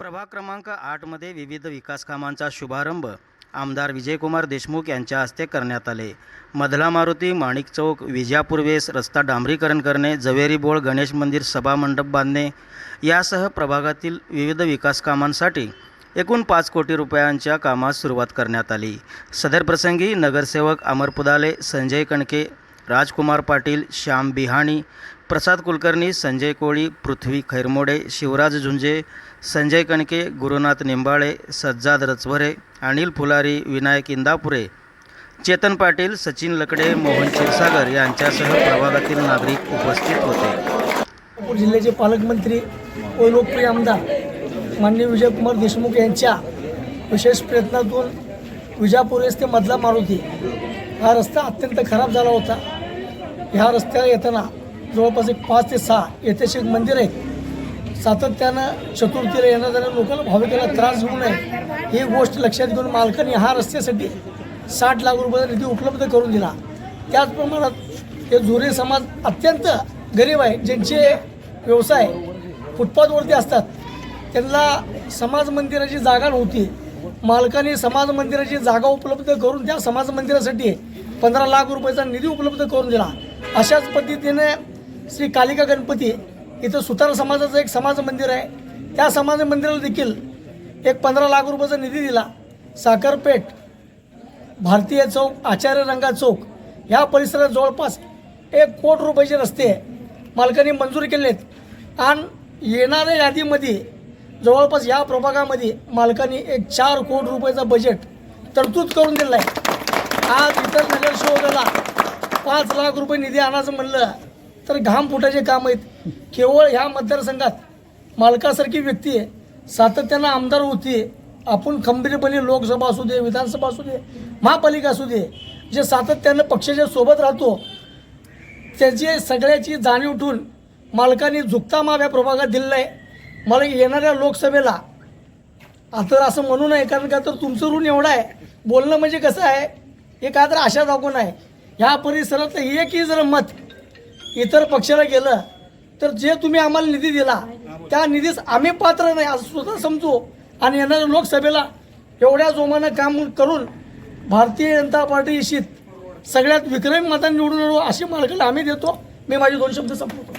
प्रभाग क्रमांक आठमध्ये विविध विकास कामांचा शुभारंभ आमदार विजयकुमार देशमुख यांच्या हस्ते करण्यात आले. मधला मारुती माणिक चौक विजयापूर्वेस रस्ता डांबरीकरण करणे जवेरी बोळ गणेश मंदिर सभा मंडप बांधणे यासह प्रभागातील विविध विकास कामांसाठी एकूण पाच कोटी रुपयांच्या कामास सुरुवात करण्यात आली. सदर प्रसंगी नगरसेवक अमर पुदाले संजय कणके राजकुमार पाटील श्याम बिहाणी प्रसाद कुलकर्णी संजय कोळी पृथ्वी खैरमोडे शिवराज झुंजे संजय कणके गुरुनाथ निंबाळे सज्जाद रचवरे अनिल फुलारी विनायक इंदापुरे चेतन पाटील सचिन लकडे मोहन क्षीरसागर यांच्यासह प्रभागातील नागरिक उपस्थित होते. नागपूर जिल्ह्याचे पालकमंत्री व लोकप्रिय आमदार माननीय विजयकुमार देशमुख यांच्या विशेष प्रयत्नातून विजापूर ते मधला मारुती हा रस्ता अत्यंत खराब झाला होता. ह्या रस्त्याला येताना जवळपास एक पाच ते सहा ऐतिहासिक मंदिर आहेत. सातत्यानं चतुर्थीला येणं जाणं लोकांना भाविकांना त्रास होऊ नये. ही गोष्ट लक्षात घेऊन मालकाने ह्या रस्त्यासाठी साठ लाख रुपयाचा निधी उपलब्ध करून दिला. त्याचप्रमाणात हे जुरे समाज अत्यंत गरीब आहे. ज्यांचे व्यवसाय फुटपाथवरती असतात. त्यांना समाज मंदिराची जागा नव्हती. मालकाने समाज मंदिराची जागा उपलब्ध करून त्या समाज मंदिरासाठी पंधरा लाख रुपयाचा निधी उपलब्ध करून दिला. अशाच पद्धतीने श्री कालिका गणपती इथं सुतार समाजाचं एक समाज मंदिर आहे. त्या समाज मंदिराला देखील एक पंधरा लाख रुपयाचा निधी दिला. साखरपेठ भारतीय चौक आचार्य रंगा चौक ह्या परिसरात जवळपास एक कोट रुपयाचे रस्ते मालकांनी मंजूर केले आहेत आणि येणाऱ्या यादीमध्ये जवळपास या प्रभागामध्ये मालकांनी एक चार कोटी रुपयाचा बजेट तरतूद करून दिलं आहे. आज इतर नगरसेवकाला पाच लाख रुपये निधी आणायचं म्हणलं तर घाम फुटाचे काम आहेत. केवळ ह्या मतदारसंघात मालकासारखी व्यक्ती आहे. सातत्यानं आमदार होती. आपण खंबीरपणे लोकसभा असू दे विधानसभा असू दे महापालिका असू दे जे सातत्यानं पक्षाच्या सोबत राहतो त्याची सगळ्याची जाणीव ठेवून मालकाने झुकता माव्या प्रभागात दिलेला आहे मला येणाऱ्या लोकसभेला आता असं म्हणू नये कारण का तर तुमचं ऋण एवढं आहे. बोलणं म्हणजे कसं आहे? हे का तर आशा दाखवून आहे. ह्या परिसरात एकही जर मत इतर पक्षाला गेलं तर जे तुम्ही आम्हाला निधी दिला त्या निधीस आम्ही पात्र नाही असं स्वतः समजू. आणि येणाऱ्या लोकसभेला एवढ्या जोमानं काम करून भारतीय जनता पार्टी सगळ्यात विक्रमी मतांनी निवडून अशी मालकाला आम्ही देतो. मी माझे दोन शब्द संपवतो.